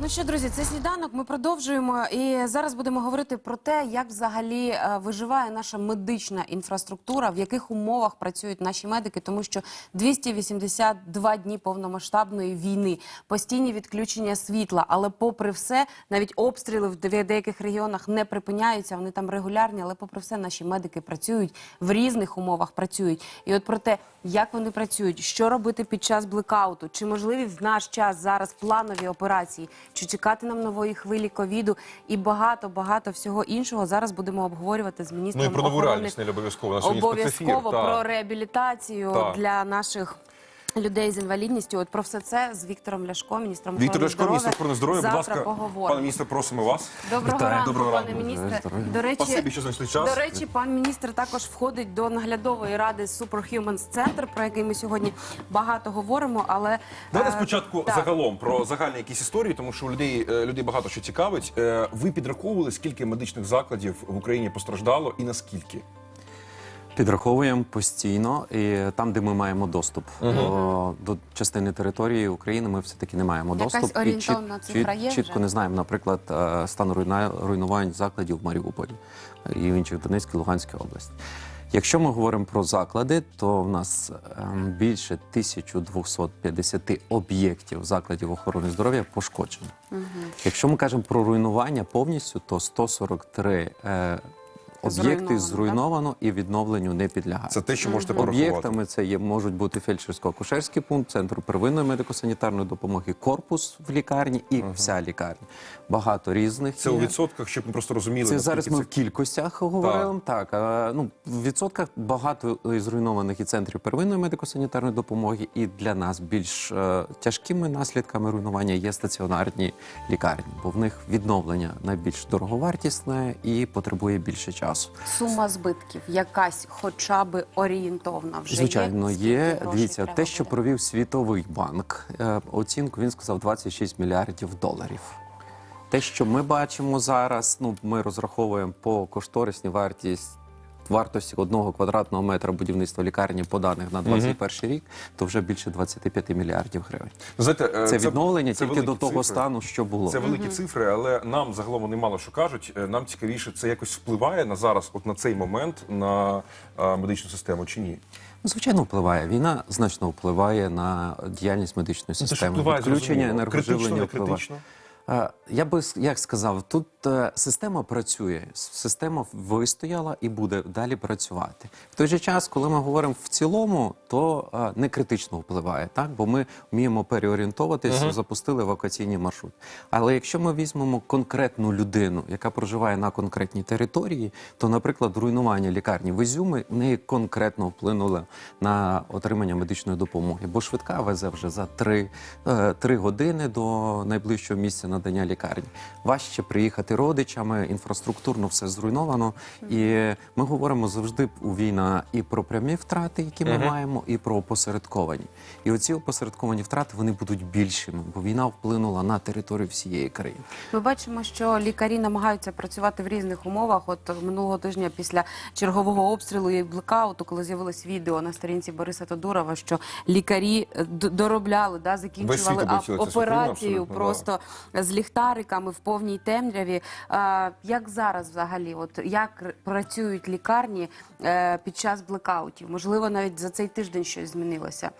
Ну що, друзі, це сніданок. Ми продовжуємо. І зараз будемо говорити про те, як взагалі е, виживає наша медична інфраструктура, в яких умовах працюють наші медики, тому що 282 дні повномасштабної війни, постійні відключення світла. Але, попри все, навіть обстріли в де- деяких регіонах не припиняються. Вони там регулярні, але попри все, наші медики працюють в різних умовах. Працюють. І от про те, як вони працюють, що робити під час блекауту, чи можливі в наш час зараз планові операції, чи чекати нам нової хвилі ковіду і багато багато всього іншого. Зараз будемо обговорювати з міністром Ну і про нову охорони реальність не обов'язково. На обов'язково про реабілітацію для наших. Людей з інвалідністю, от про все це з Віктором Ляшко, міністром Віктор охорони Ляшко, здоров'я. міністр охорони здоров'я. Будь Завтра ласка, поговоримо. пане міністр, просимо вас. Доброго Вітаю. ранку, Доброго пане ранку. міністре. Здоров'я. До речі, Спасибі, що знайшли час. До речі, пан міністр також входить до наглядової ради Superhumans Center, про який ми сьогодні багато говоримо. Але Давайте е, спочатку так. загалом про загальні якісь історії, тому що у людей, е, людей багато що цікавить. Е, Ви підраховували, скільки медичних закладів в Україні постраждало і наскільки? Підраховуємо постійно, і там, де ми маємо доступ до, до частини території України, ми все таки не маємо Якась доступ. орієнтовна і чіт- цифра чіт- є чітко вже? не знаємо, наприклад, е, стан руйна- руйнувань закладів в Маріуполі і в інших Донецькій, Луганській області. Якщо ми говоримо про заклади, то в нас ем, більше 1250 об'єктів закладів охорони здоров'я пошкоджено. Якщо ми кажемо про руйнування повністю, то 143 е, об'єкти так? зруйновано і відновленню не підлягають. Це те, що можете порахувати. Об'єктами це є можуть бути фельдшерсько-акушерський пункт, центр первинної медико-санітарної допомоги, корпус в лікарні і вся лікарня. Багато різних Це у відсотках, щоб ми просто розуміли. Це зараз ми в кількостях говоримо. Так, а, ну в відсотках багато зруйнованих і центрів первинної медико-санітарної допомоги, і для нас більш е, тяжкими наслідками руйнування є стаціонарні лікарні, бо в них відновлення найбільш дороговартісне і потребує більше часу. Сума збитків, якась хоча би орієнтовна вже Звичайно, є. є. Дивіться, те, що провів Світовий банк, е, оцінку він сказав 26 мільярдів доларів. Те, що ми бачимо зараз, ну ми розраховуємо по кошторисній вартість. Вартості одного квадратного метра будівництва лікарні по даних на 21 рік, то вже більше 25 мільярдів гривень. Знаєте, е, Це відновлення тільки великі до того цифри. стану, що було. Це великі цифри, але нам загалом вони мало що кажуть. Е, Нам цікавіше, це якось впливає на зараз, от на цей момент, на е, медичну систему чи ні? Ну, Звичайно, впливає. Війна значно впливає на діяльність медичної Ну, Це системи. впливає, Відключення зрозуміло. енергоживлення Критично, не впливає. критично? Е, Я би як сказав, тут е, система працює, система вистояла і буде далі працювати. В той же час, коли ми говоримо в цілому, то е, не критично впливає, так бо ми вміємо переорієнтовуватись, запустили евакуаційні маршрути. Але якщо ми візьмемо конкретну людину, яка проживає на конкретній території, то, наприклад, руйнування лікарні в Ізюмі в неї конкретно вплинуло на отримання медичної допомоги, бо швидка везе вже за три, е, три години до найближчого місця надання лікарні. Важче приїхати родичами, інфраструктурно все зруйновано. І ми говоримо завжди у війна і про прямі втрати, які ми маємо, і про опосередковані. І оці опосередковані втрати вони будуть більшими, бо війна вплинула на територію всієї країни. Ми бачимо, що лікарі намагаються працювати в різних умовах. От минулого тижня після чергового обстрілу і блекауту, коли з'явилось відео на сторінці Бориса Тодурова, що лікарі е, доробляли, да, закінчували операцію просто з ліхтариками в повній темряві. Як зараз взагалі, от як працюють лікарні е, під час блекаутів? Можливо, навіть за цей тиждень щось змінилося.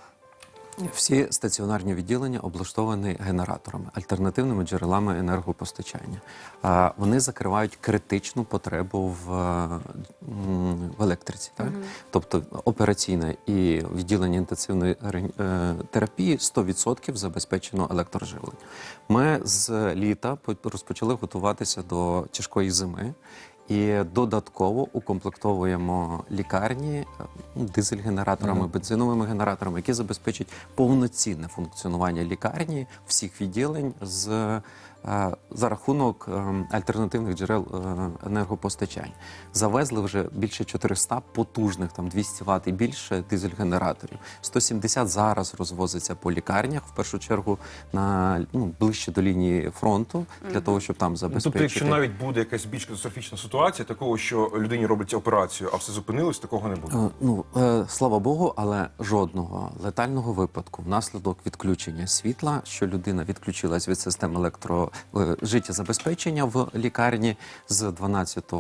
Всі стаціонарні відділення облаштовані генераторами, альтернативними джерелами енергопостачання. Вони закривають критичну потребу в, е, в електриці. Так? Тобто операційне і відділення інтенсивної е, терапії 100% забезпечено електроживлення. Ми з літа по- розпочали готуватися до тяжкої зими. І додатково укомплектовуємо лікарні дизель-генераторами, дизель-генераторами, бензиновими генераторами, які забезпечать повноцінне функціонування лікарні всіх відділень з е, за рахунок е, альтернативних джерел е, енергопостачання. Завезли вже більше 400 потужних, там 200 Вт і більше дизель-генераторів. 170 зараз розвозиться по лікарнях, в першу чергу на ну, ближче до лінії фронту, для того, щоб там забезпечити. Тобто, якщо навіть буде якась більш катастрофічна ситуація, такого, що людині робиться операцію, а все зупинилось, такого не буде. Е, Ну, слава Богу, але жодного летального випадку внаслідок відключення світла, що людина відключилась від системи електро життєзабезпечення в лікарні з 12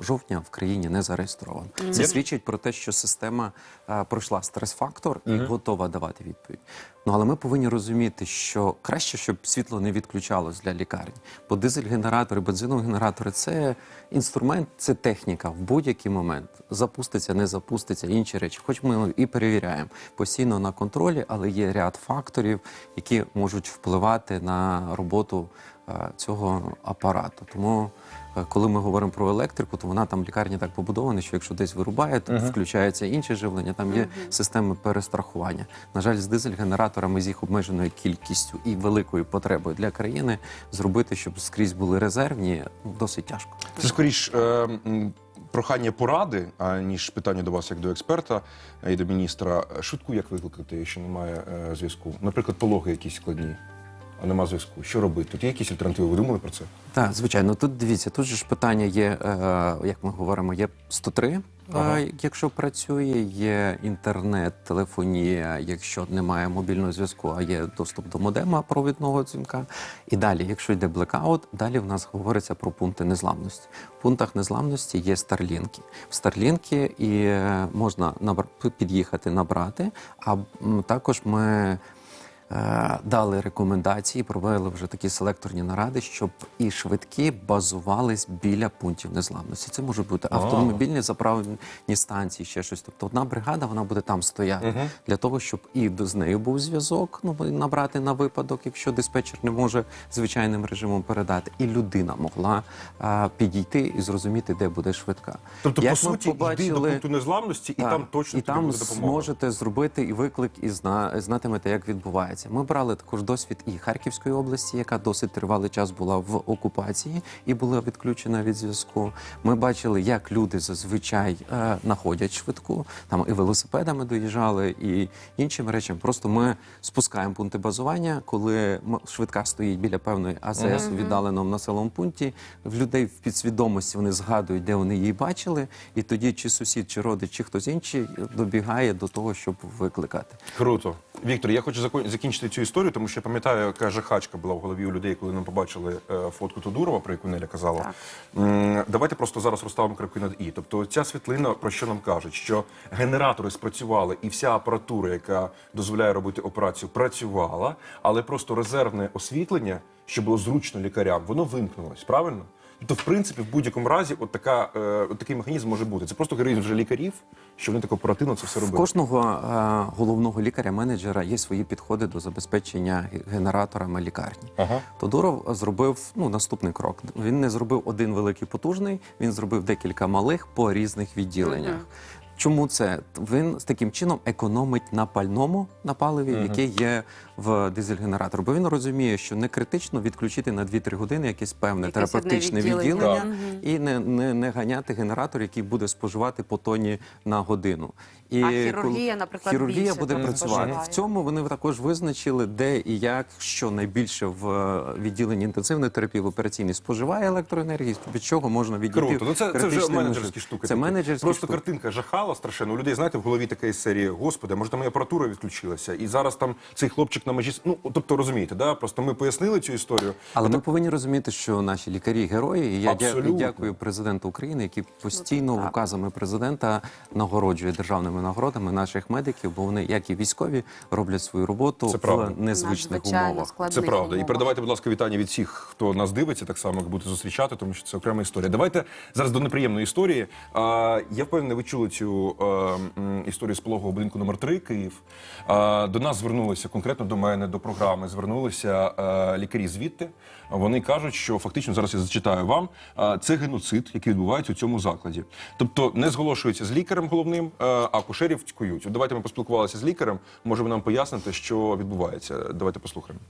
жовтня в країні не зареєстровано. Це свідчить про те, що система е, пройшла стрес-фактор і готова давати відповідь. Ну але ми повинні розуміти, що краще, щоб світло не відключалось для лікарні, бо дизель-генератори, бензинові генератори це інструмент, це техніка в будь-який момент. Запуститься, не запуститься, інші речі. Хоч ми і перевіряємо постійно на контролі, але є ряд факторів, які можуть впливати на роботу е, цього апарату. Тому, е, коли ми говоримо про електрику, то вона там в лікарні так побудована, що якщо десь вирубає, то включається інше живлення. Там є системи перестрахування. На жаль, з дизель-генераторами з їх обмеженою кількістю і великою потребою для країни зробити, щоб скрізь були резервні, ну, досить тяжко. Це скоріш е, прохання поради, аніж питання до вас як до експерта е, і до міністра. Швидку як викликати, якщо немає е, зв'язку? Наприклад, пологи якісь складні, а нема зв'язку. Що робити? Тут є якісь альтернативи? Ви думали про це? Так, звичайно, тут дивіться, тут же ж питання є, е, як ми говоримо, є 103, Ага. е, якщо працює, є інтернет, телефонія, якщо немає мобільного зв'язку, а є доступ до модема провідного дзвінка. І далі, якщо йде блекаут, далі в нас говориться про пункти незламності. В пунктах незламності є старлінки. В старлінки і е, можна набр- під'їхати набрати, а також ми. Е, дали рекомендації, провели вже такі селекторні наради, щоб і швидкі базувались біля пунктів незламності. Це можуть бути автомобільні заправні станції, ще щось. Тобто одна бригада вона буде там стояти для того, щоб і з нею був зв'язок, ну набрати на випадок, якщо диспетчер не може звичайним режимом передати, і людина могла е, підійти і зрозуміти, де буде швидка. Тобто, Як по суті, йди до пункту незламності, і так, там точно і тобі там буде допомога. зможете зробити і виклик, і зна, знатимете, як відбувається. Ми брали також досвід і Харківської області, яка досить тривалий час була в окупації і була відключена від зв'язку. Ми бачили, як люди зазвичай е, знаходять швидку. Там і велосипедами доїжджали, і іншими речами. Просто ми спускаємо пункти базування, коли швидка стоїть біля певної АЗС у віддаленому населеному пункті. В людей в підсвідомості вони згадують, де вони її бачили, і тоді чи сусід, чи родич, чи хтось інший добігає до того, щоб викликати. Круто. Віктор, я хочу закон- закінчити цю історію, тому що я пам'ятаю, яка жахачка була в голові у людей, коли ми побачили е, фотку Тодурова, про яку Неля казала. М, Давайте просто зараз розставимо крапки над і. Тобто, ця світлина про що нам кажуть, що генератори спрацювали, і вся апаратура, яка дозволяє робити операцію, працювала, але просто резервне освітлення, що було зручно лікарям, воно вимкнулось. Правильно? Тобто, в принципі, в будь-якому разі, от така, е, от такий механізм може бути. Це просто героїзм вже лікарів, що вони так оперативно це все В робили. кожного е, головного лікаря-менеджера є свої підходи до забезпечення генераторами лікарні. Ага. Тодуров зробив ну, наступний крок. Він не зробив один великий потужний, він зробив декілька малих по різних відділеннях. Чому це? Він з таким чином економить на пальному на паливі, яке є в дизель-генераторі. Бо він розуміє, що не критично відключити на 2-3 години якесь певне Якесь терапевтичне відділення. відділення, і не, не, не ганяти генератор, який буде споживати по тоні на годину. І А хірургія, наприклад, хірургія більше буде працювати. споживає. В цьому вони також визначили, де і як, що найбільше в е, відділенні інтенсивної терапії в операційній споживає електроенергії, від чого можна відійти. Круто. Ну це, це вже менеджерські штуки. Це менеджерські Просто штуки. картинка жахала страшенно. У людей, знаєте, в голові така із серії, господи, може там і апаратура відключилася. І зараз там цей хлопчик на межі. Ну, тобто розумієте, да? Просто ми пояснили цю історію. Але ми повинні розуміти, що наші лікарі герої. І я Абсолютно. дякую президенту України, який постійно указами президента нагороджує державними нагородами наших медиків, бо вони, як і військові, роблять свою роботу Це правда. в незвичних умовах. Це правда. І передавайте, будь ласка, вітання від всіх, хто нас дивиться, так само як будете зустрічати, тому що це окрема історія. Давайте зараз до неприємної історії. А, я впевнений, ви чули цю е, м, історію з пологового будинку номер 3 Київ. А, до нас звернулися конкретно до мене, до програми. Звернулися е, лікарі звідти. Вони кажуть, що фактично зараз я зачитаю вам. а, це геноцид, який відбувається у цьому закладі. Тобто не зголошується з лікарем головним, е, а кушерів цькують. От давайте ми поспілкувалися з лікарем. Може, нам поясните, що відбувається. Давайте послухаємо.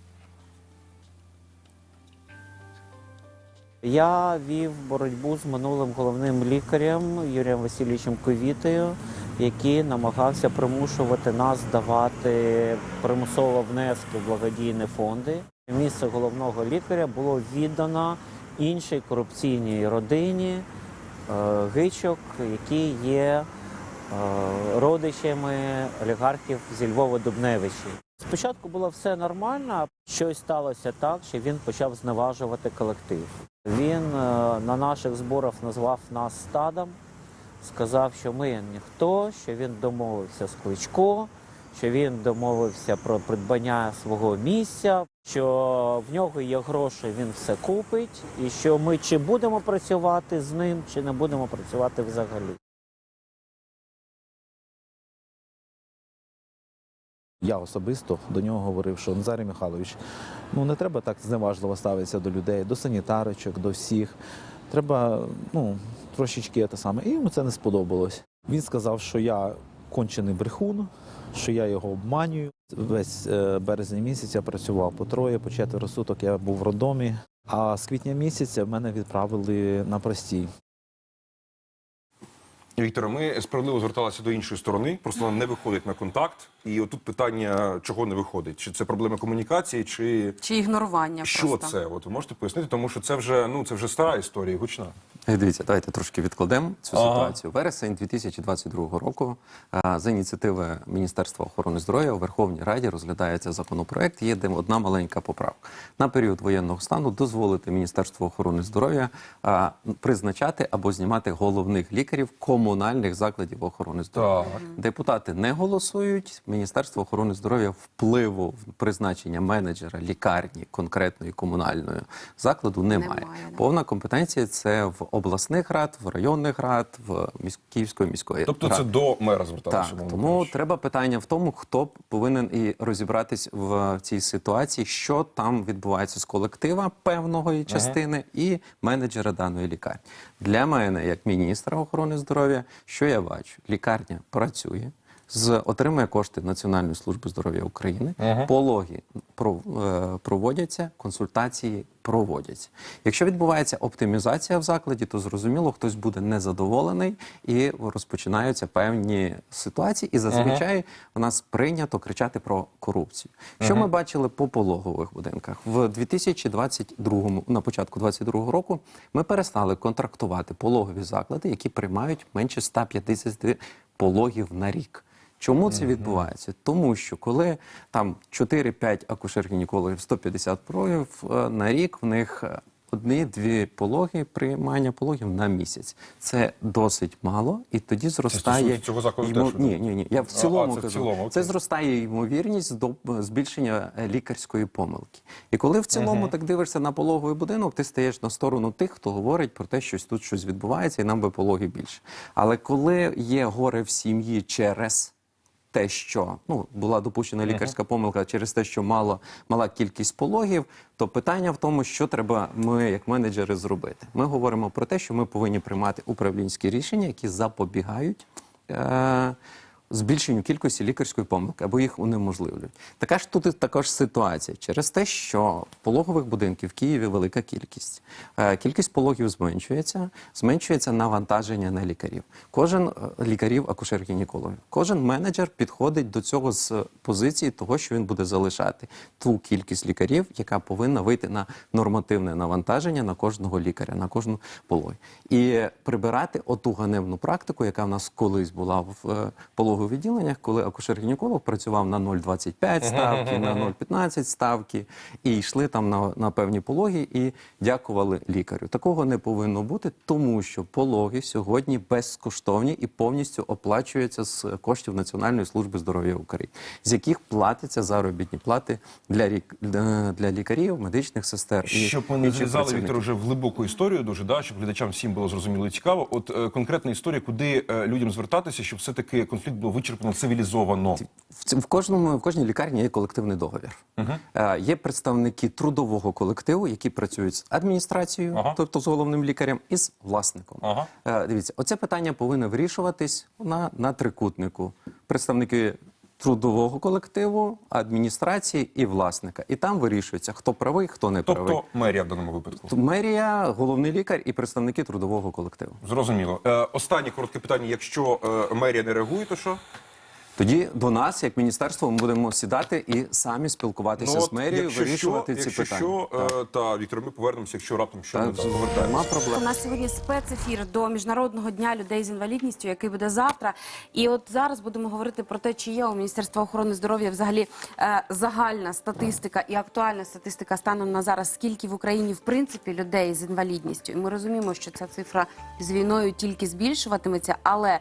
Я вів боротьбу з минулим головним лікарем Юрієм Васильовичем Ковітою, який намагався примушувати нас давати примусово внески в благодійні фонди. Місце головного лікаря було віддано іншій корупційній родині е, гичок, які є е, родичами олігархів зі Львова Дубневичі. Спочатку було все нормально, щось сталося так, що він почав зневажувати колектив. Він е, на наших зборах назвав нас стадом, сказав, що ми ніхто, що він домовився з Кличко, що він домовився про придбання свого місця, що в нього є гроші, він все купить, і що ми чи будемо працювати з ним, чи не будемо працювати взагалі. Я особисто до нього говорив, що Назарій Михайлович, ну не треба так зневажливо ставитися до людей, до санітарочок, до всіх. Треба ну, трошечки те саме. І йому це не сподобалось. Він сказав, що я кончений брехун, що я його обманюю. Весь е, березень місяць я працював по троє, по четверо суток я був в роддомі. А з квітня місяця мене відправили на простій. Вікторе, ми справедливо зверталися до іншої сторони, просто вона не виходить на контакт. І отут питання, чого не виходить? Чи це проблема комунікації, чи Чи ігнорування що просто? це? От ви можете пояснити, тому що це вже ну це вже стара історія, гучна. Е, Дивіться, давайте трошки відкладемо цю Ага. ситуацію. Вересень 2022 року а, за ініціативи Міністерства охорони здоров'я у Верховній Раді розглядається законопроект. Є де одна маленька поправка. На період воєнного стану дозволити Міністерству охорони здоров'я призначати або знімати головних лікарів комунальних закладів охорони здоров'я. Так. Депутати не голосують. Міністерство охорони здоров'я впливу в призначення менеджера лікарні конкретної комунальної закладу немає. Немає. Повна компетенція це в обласних рад, в районних рад, в міс... Київської міської Тобто ради. це до мера зверталося. Так, тому кажучи. треба питання в тому, хто повинен і розібратись в цій ситуації, що там відбувається з колектива певної частини і менеджера даної лікарні. Для мене, як міністра охорони здоров'я, що я бачу? Лікарня працює. З отримує кошти Національної служби здоров'я України, пологи е, проводяться, консультації проводяться. Якщо відбувається оптимізація в закладі, то зрозуміло, хтось буде незадоволений і розпочинаються певні ситуації. І зазвичай у нас прийнято кричати про корупцію. Що ми бачили по пологових будинках в 2022, на початку 2022 року, ми перестали контрактувати пологові заклади, які приймають менше 150 пологів на рік. Чому це відбувається? Тому що коли там 4-5 акушер-гінекологів, 150 пологів е, на рік, в них е, одні-дві пологи, приймання пологів на місяць. Це досить мало, і тоді зростає цього закладу теж, Ні, ні, ні. Я в А, цілому це в цілому, це зростає ймовірність до збільшення е, лікарської помилки. І коли в цілому так дивишся на пологовий будинок, ти стаєш на сторону тих, хто говорить про те, що тут щось відбувається, і нам би пологи більше. Але коли є горе в сім'ї через те, що ну була допущена лікарська помилка через те, що мало мала кількість пологів, то питання в тому, що треба ми, як менеджери, зробити. Ми говоримо про те, що ми повинні приймати управлінські рішення, які запобігають. Е- Збільшенню кількості лікарської помилки або їх унеможливлюють. Така ж тут також ситуація через те, що пологових будинків в Києві велика кількість. Е, Кількість пологів зменшується, зменшується навантаження на лікарів. Кожен е, лікарів, акушер-гінекологів, кожен менеджер підходить до цього з позиції того, що він буде залишати ту кількість лікарів, яка повинна вийти на нормативне навантаження на кожного лікаря, на кожну пологу. І прибирати оту ганебну практику, яка в нас колись була в е, пологових відділеннях, коли акушер-гінеколог працював на 0,25 ставки, на 0,15 ставки, і йшли там на, на певні пологи і дякували лікарю. Такого не повинно бути, тому що пологи сьогодні безкоштовні і повністю оплачуються з коштів Національної служби здоров'я України, з яких платяться заробітні плати для, рік- для, лікарів, медичних сестер і Щоб ми не злізали. Віктор, вже в глибоку історію дуже, да, щоб глядачам всім було зрозуміло і цікаво. От е, конкретна історія, куди е, людям звертатися, щоб все-таки конфлікт було вичерпано цивілізовано. В, в кожному в кожній лікарні є колективний договір. Е, є представники трудового колективу, які працюють з адміністрацією, Ага. тобто з головним лікарем, і з власником. Ага. Е, дивіться, оце питання повинно вирішуватись на, на трикутнику. Представники трудового колективу, адміністрації і власника. І там вирішується, хто правий, хто не правий. Тобто мерія в даному випадку. Мерія, головний лікар і представники трудового колективу. Зрозуміло. Е, останнє коротке питання. Якщо е, мерія не реагує, то що? Тоді до нас, як міністерство, ми будемо сідати і самі спілкуватися Ну, з мерією, якщо вирішувати що, ці якщо питання. Що, е, та Віктор, ми повернемося, якщо раптом що нема Повертаємося. У нас сьогодні спецефір до міжнародного дня людей з інвалідністю, який буде завтра. І от зараз будемо говорити про те, чи є у Міністерства охорони здоров'я взагалі е, загальна статистика і актуальна статистика станом на зараз, скільки в Україні в принципі людей з інвалідністю. І ми розуміємо, що ця цифра з війною тільки збільшуватиметься, але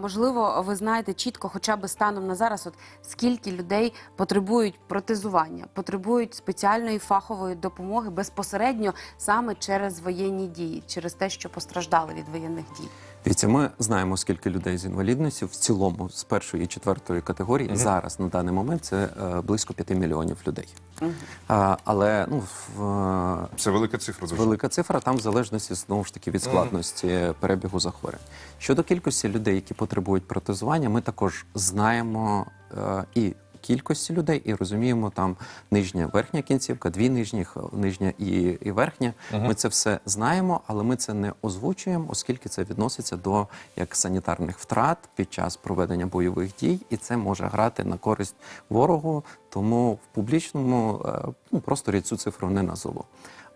можливо, ви знаєте чітко, хоча б станом на зараз, от скільки людей потребують протезування, потребують спеціальної фахової допомоги безпосередньо саме через воєнні дії, через те, що постраждали від воєнних дій. Дивіться, ми знаємо, скільки людей з інвалідністю в цілому з першої і четвертої категорії зараз на даний момент це е, близько 5 мільйонів людей. А, але ну в, е, Це велика цифра. Дуже. велика цифра там в залежності знову ж таки від складності перебігу захворювань. Щодо кількості людей, які потребують протезування, ми також знаємо е, і. Кількості людей і розуміємо там нижня верхня кінцівка, дві нижніх, нижня і, і верхня. Ми це все знаємо, але ми це не озвучуємо, оскільки це відноситься до як санітарних втрат під час проведення бойових дій, і це може грати на користь ворогу. Тому в публічному е, ну, просторі цю цифру не назову.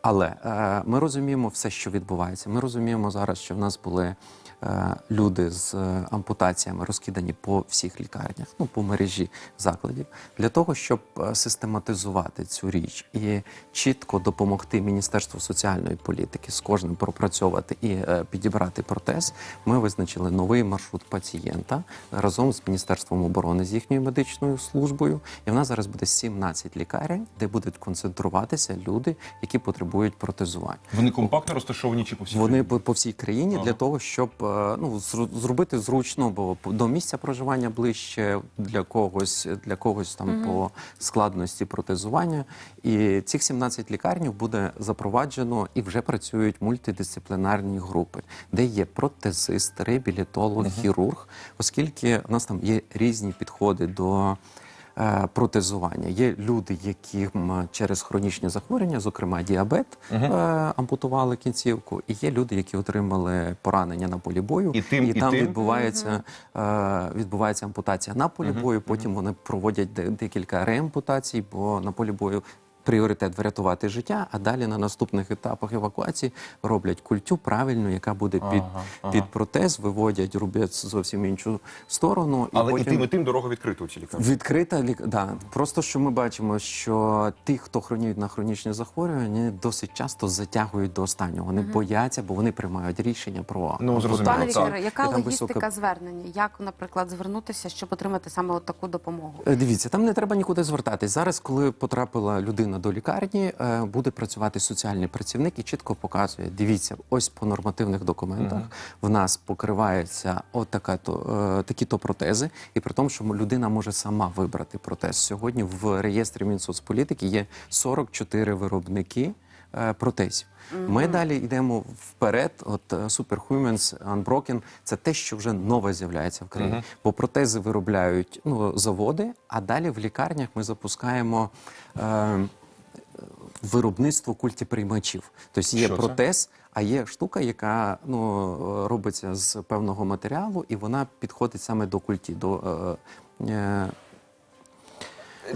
Але е, ми розуміємо все, що відбувається. Ми розуміємо зараз, що в нас були е, люди з е, ампутаціями розкидані по всіх лікарнях, ну по мережі закладів, для того, щоб е, систематизувати цю річ і чітко допомогти Міністерству соціальної політики з кожним пропрацьовувати і е, підібрати протез. Ми визначили новий маршрут пацієнта разом з Міністерством оборони з їхньою медичною службою. І в нас зараз буде 17 лікарень, де будуть концентруватися люди, які потребують протезування. Вони компактно розташовані чи по всій Вони країні? по, по всій країні для того, щоб е, ну зробити зручно, бо до місця проживання ближче для когось, для когось там по складності протезування. І цих 17 лікарнів буде запроваджено і вже працюють мультидисциплінарні групи, де є протезист, реабілітолог, хірург, оскільки у нас там є різні підходи до протезування. Є люди, яким через хронічні захворювання, зокрема діабет, угу. ампутували кінцівку, і є люди, які отримали поранення на полі бою, І тим, і там тим? відбувається, е, відбувається ампутація на полі бою. Потім вони проводять декілька реампутацій, бо на полі бою. Пріоритет врятувати життя, а далі на наступних етапах евакуації роблять культю правильну, яка буде під, під протез, виводять рубець зовсім іншу сторону. Але і потім... тим, і тим дорога відкрита у цій лікарні. Відкрита лік... да. Просто що ми бачимо, що ті, хто хронюють на хронічні захворювання, досить часто затягують до останнього. Вони бояться, бо вони приймають рішення про Ну, зрозуміло. Пане. Вікторе, яка І там логістика висока- звернення? Як, наприклад, звернутися, щоб отримати саме от таку допомогу? Е, Дивіться, там не треба нікуди звертатись. Зараз, коли потрапила людина до лікарні, е, буде працювати соціальний працівник і чітко показує: дивіться, ось по нормативних документах в нас покривається отака то е, такі то протези, і при тому, що людина може сама вибрати протез. Сьогодні в реєстрі Мінсоцполітики є 44 виробники е, протезів. Ми далі йдемо вперед. От Superhumans Unbroken – це те, що вже нове з'являється в країні. Бо протези виробляють ну, заводи, а далі в лікарнях ми запускаємо. Е, Виробництво культіприймачів. Тобто є Що це? протез, а є штука, яка ну, робиться з певного матеріалу, і вона підходить саме до культі, до е, е,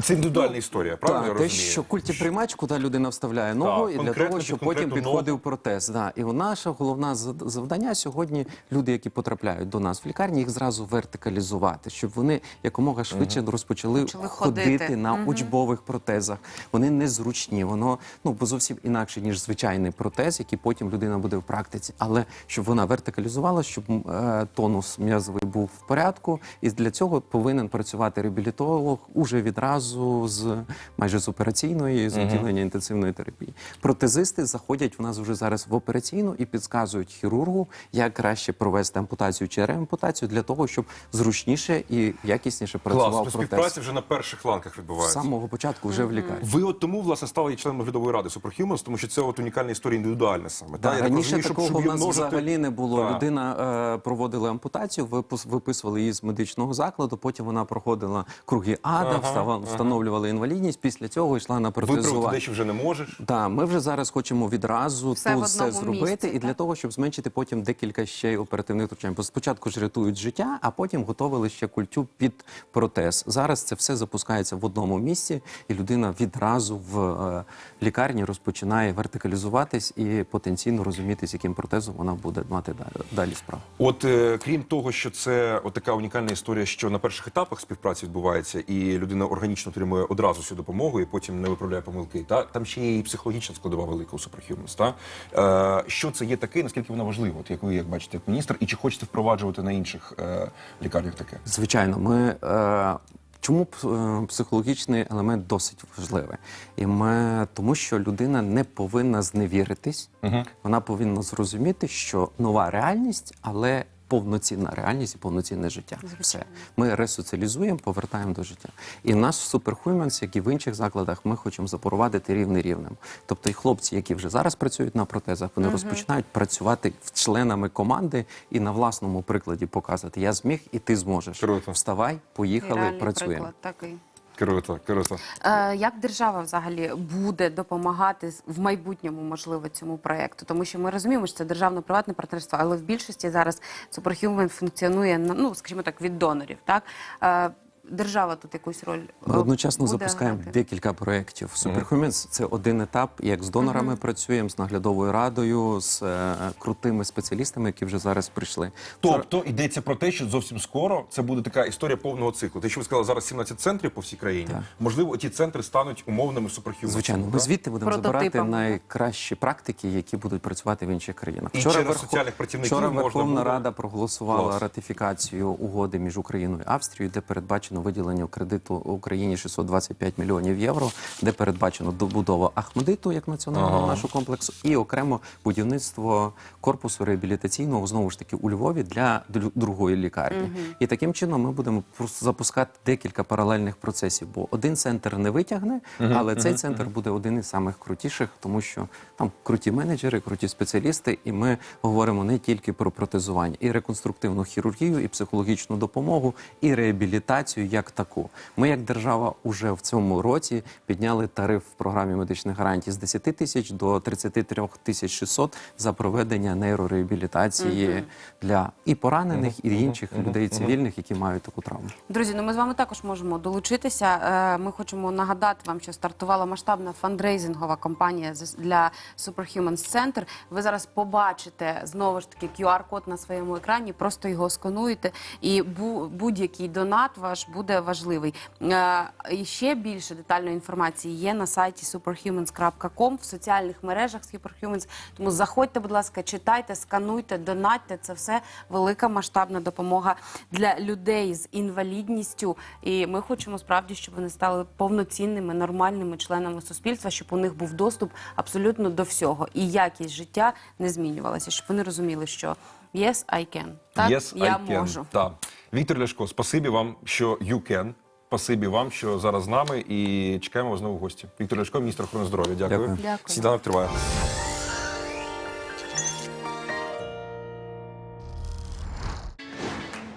Це індивідуальна історія, правильно я так, те, розумію? що культіприймач, куди людина вставляє ногу, і для конкретно того, під щоб конкретну потім ногу. підходив протез. Да. І наше головне зад- завдання сьогодні люди, які потрапляють до нас в лікарні, їх зразу вертикалізувати, щоб вони якомога швидше розпочали Почали ходити, ходити. на учбових протезах. Вони незручні, воно ну бо зовсім інакше ніж звичайний протез, який потім людина буде в практиці. Але щоб вона вертикалізувала, щоб м, е, тонус м'язовий був в порядку, і для цього повинен працювати реабілітолог уже відразу. Відразу з майже з операційної, з відділення інтенсивної терапії. Протезисти заходять в нас вже зараз в операційну і підказують хірургу, як краще провести ампутацію чи реампутацію для того, щоб зручніше і якісніше Клас, працював то протез. співпраця вже на перших ланках З відбувається. самого початку вже в лікарні. Ви от тому власне стали і членом наглядової ради Superhumans, тому що це от унікальна історія індивідуальна саме. Та, Да, я так раніше розумію, щоб- такого щоб в її нас множити- взагалі не було. Так. Людина е, проводила ампутацію, випус- виписували її з медичного закладу. Потім вона проходила круги ада, встава- встановлювали інвалідність. Після цього йшла на протезування. дещо вже не можеш. Да, ми вже зараз хочемо відразу Все тут все зробити, місці, і для того, щоб зменшити потім декілька ще й оперативних втручань. Бо спочатку ж рятують життя, а потім готовили ще культю під протез. Зараз це все запускається в одному місці, і людина відразу в е, лікарні розпочинає вертикалізуватись і потенційно розуміти, з яким протезом вона буде мати далі, далі справу. От е, крім того, що це от така унікальна історія, що на перших етапах співпраці відбувається, і людина органічно отримує одразу всю допомогу і потім не виправляє помилки. Та там ще є і психологічна складова велика у Superhumans. Та е, що це є таке, наскільки вона важлива? От як ви як бачите, як міністр, і чи хочете впроваджувати на інших е, лікарнях таке? Звичайно, ми. Е, Чому е, психологічний елемент досить важливий? І ми тому, що людина не повинна зневіритись, вона повинна зрозуміти, що нова реальність, але повноцінна реальність і повноцінне життя. Все ми ресоціалізуємо, повертаємо до життя. І в нас в Superhumans, як і в інших закладах, ми хочемо запровадити рівний рівнем. Тобто, і хлопці, які вже зараз працюють на протезах, вони розпочинають працювати в- членами команди і на власному прикладі показувати: я зміг, і ти зможеш. Круто. Вставай, поїхали, Реальний працюємо. приклад такий. Круто, круто. Е, Як держава взагалі буде допомагати в майбутньому, можливо, цьому проєкту? Тому що ми розуміємо, що це державно-приватне партнерство, але в більшості зараз Superhuman функціонує ну, скажімо так, від донорів. Так Е, держава тут якусь роль е, одночасно буде запускаємо грати? декілька проєктів. Superhumans – це один етап, як з донорами працюємо, з наглядовою радою, з е, крутими спеціалістами, які вже зараз прийшли. Тобто йдеться про те, що зовсім скоро це буде така історія повного циклу. Те, що ви сказали, зараз 17 центрів по всій країні. Так. Можливо, ті центри стануть умовними суперхюмансами. Звичайно, ми звідти будемо забирати найкращі практики, які будуть працювати в інших країнах. І через соціальних працівників вчора можна Верховна було- Рада проголосувала Клас. ратифікацію угоди між Україною і Австрією, де передбачено виділення кредиту Україні 625 мільйонів євро, де передбачено добудова Ахмедиту як національного Ага. нашого комплексу, і окремо будівництво корпусу реабілітаційного знову ж таки у Львові для другої лікарні. І таким чином ми будемо запускати декілька паралельних процесів, бо один центр не витягне, але цей центр буде один із самих крутіших, тому що там круті менеджери, круті спеціалісти, і ми говоримо не тільки про протезування, і реконструктивну хірургію, і психологічну допомогу, і реабілітацію як таку. Ми, як держава, уже в цьому році підняли тариф в програмі медичних гарантій з 10 тисяч до 33 тисяч 600 за проведення нейрореабілітації для і поранених, і інших людей цивільних, які мають таку травму. Друзі, ну ми з вами також можемо долучитися. Е, Ми хочемо нагадати вам, що стартувала масштабна фандрейзингова кампанія з- для Superhumans Center. Ви зараз побачите знову ж таки QR-код на своєму екрані, просто його скануєте, і бу- будь-який донат ваш буде важливий. Е, І ще більше детальної інформації є на сайті superhumans.com, в соціальних мережах Superhumans. Тому заходьте, будь ласка, читайте, скануйте, донатьте. Це все велика масштабна допомога для людей з інвалідністю. І ми хочемо справді, щоб вони стали повноцінними, нормальними членами суспільства, щоб у них був доступ абсолютно до всього. І якість життя не змінювалася, щоб вони розуміли, що yes, I can. Так, Yes, я I can. можу. Так. Віктор Ляшко, спасибі вам, що you can. Спасибі вам, що зараз з нами, і чекаємо вас знову в гості. Віктор Ляшко, міністр охорони здоров'я. Дякую. Дякую. Дякую. Сніданок триває.